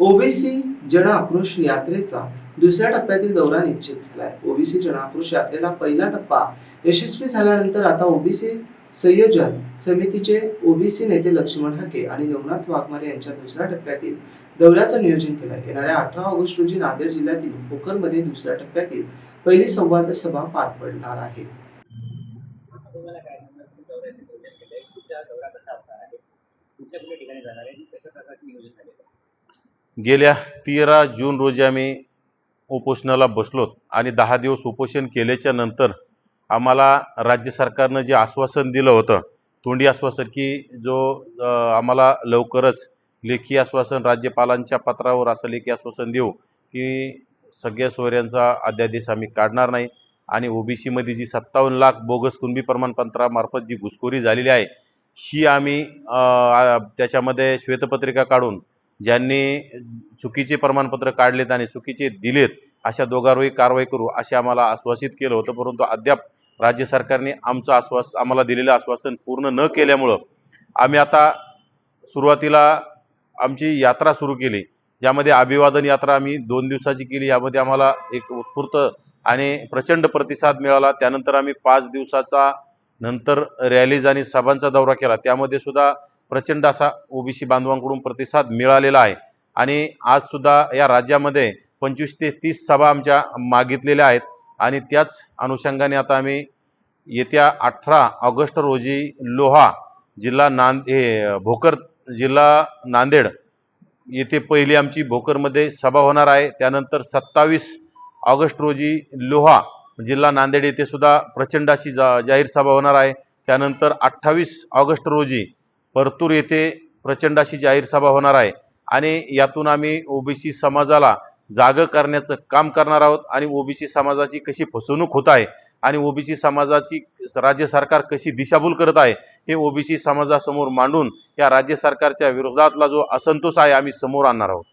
OBC जन आक्रोश यात्रेचा दुसऱ्या टप्प्यातील दौरा निश्चित झालाय. ओबीसी जन आक्रोश यात्रेला पहिला टप्पा यशस्वी झाल्यानंतर आता ओबीसी संयोजन समितीचे ओबीसी नेते लक्ष्मण हके आणि नवनाथ वाघमारे यांच्या दुसऱ्या टप्प्यातील दौऱ्याचं नियोजन केलं येणाऱ्या अठरा ऑगस्ट रोजी नांदेड जिल्ह्यातील भोकरमध्ये दुसऱ्या टप्प्यातील पहिली संवाद सभा पार पडणार आहे. कुठल्या कुठल्या ठिकाणी जाणार आहे? कशा प्रकारचे नियोजन झालेलं आहे? गेल्या तेरा जून रोजी आम्ही उपोषणाला बसलोत आणि दहा दिवस उपोषण केल्याच्यानंतर आम्हाला राज्य सरकारनं जे आश्वासन दिलं होतं तोंडी आश्वासन की जो आम्हाला लवकरच लेखी आश्वासन राज्यपालांच्या पत्रावर असं लेखी आश्वासन देऊ की सगळ्या सोयऱ्यांचा अध्यादेश आम्ही काढणार नाही आणि ओबीसीमध्ये जी सत्तावन्न लाख बोगस कुणबी प्रमाणपत्रामार्फत जी घुसखोरी झालेली आहे ही आम्ही त्याच्यामध्ये श्वेतपत्रिका काढून ज्यांनी चुकीचे प्रमाणपत्र काढलेत आणि चुकीचे दिलेत अशा दोघांवरही कारवाई करू असे आम्हाला आश्वासित केलं होतं. परंतु अद्याप राज्य सरकारने आमचं आश्वास आम्हाला दिलेलं आश्वासन पूर्ण न केल्यामुळं आम्ही आता सुरुवातीला आमची यात्रा सुरू केली. ज्यामध्ये अभिवादन यात्रा आम्ही दोन दिवसाची केली. यामध्ये आम्हाला एक उत्स्फूर्त आणि प्रचंड प्रतिसाद मिळाला. त्यानंतर आम्ही पाच दिवसाचा नंतर रॅलीज आणि सभांचा दौरा केला. त्यामध्ये सुद्धा प्रचंड असा ओबीसी बांधवांकडून प्रतिसाद मिळालेला आहे. आणि आज सुद्धा या राज्यामध्ये पंचवीस ते तीस सभा आमच्या मागितलेल्या आहेत. आणि त्याच अनुषंगाने आता आम्ही येत्या अठरा ऑगस्ट रोजी लोहा जिल्हा नांद हे भोकर जिल्हा नांदेड येथे पहिली आमची भोकरमध्ये सभा होणार आहे. त्यानंतर सत्तावीस ऑगस्ट रोजी लोहा जिल्हा नांदेड येथे सुद्धा प्रचंड अशी जा जाहीर सभा होणार आहे. त्यानंतर अठ्ठावीस ऑगस्ट रोजी परतूर येथे प्रचंड अशी जाहीर सभा होणार आहे. आणि यातून आम्ही ओबीसी समाजाला जागं करण्याचं काम करणार आहोत. आणि ओबीसी समाजाची कशी फसवणूक होत आहे आणि ओबीसी समाजाची राज्य सरकार कशी दिशाभूल करत आहे हे ओबीसी समाजासमोर मांडून या राज्य सरकारच्या विरोधातला जो असंतोष आहे आम्ही समोर आणणार आहोत.